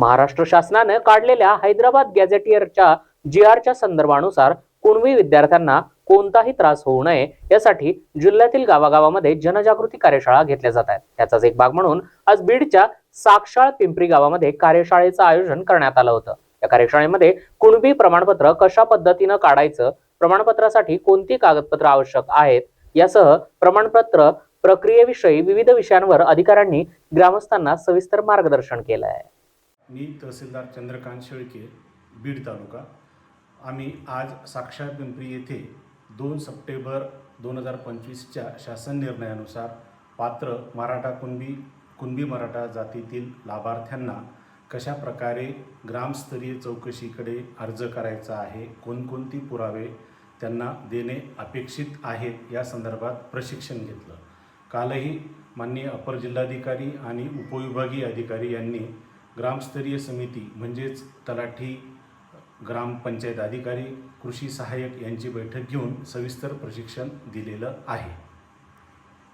महाराष्ट्र शासनानं काढलेल्या हैदराबाद गॅझेटियरच्या जी आरच्या संदर्भानुसार कुणबी विद्यार्थ्यांना कोणताही त्रास होऊ नये यासाठी जिल्ह्यातील गावागावामध्ये जनजागृती कार्यशाळा घेतल्या जात आहेत. त्याचाच एक भाग म्हणून आज बीडच्या साक्षाळ पिंपरी गावामध्ये कार्यशाळेचं आयोजन करण्यात आलं होतं. या कार्यशाळेमध्ये कुणबी प्रमाणपत्र कशा पद्धतीनं काढायचं प्रमाणपत्रासाठी कोणती कागदपत्र आवश्यक आहेत यासह प्रमाणपत्र प्रक्रियेविषयी विविध विषयांवर अधिकाऱ्यांनी ग्रामस्थांना सविस्तर मार्गदर्शन केलं आहे मी तहसीलदार चंद्रकांत शेळके बीड तालुका. आम्ही आज साक्षात पिंपरी येथे दोन सप्टेंबर दोन हजार पंचवीसच्या शासन निर्णयानुसार पात्र मराठा कुणबी कुणबी मराठा जातीतील लाभार्थ्यांना कशा प्रकारे ग्रामस्तरीय चौकशीकडे अर्ज करायचा आहे कोणकोणती पुरावे त्यांना देणे अपेक्षित आहेत या संदर्भात प्रशिक्षण घेतलं. कालही माननीय अपर जिल्हाधिकारी आणि उपविभागीय अधिकारी यांनी ग्रामस्तरीय समिती म्हणजेच तलाठी ग्रामपंचायत अधिकारी कृषी सहाय्यक यांची बैठक घेऊन सविस्तर प्रशिक्षण दिलेलं आहे.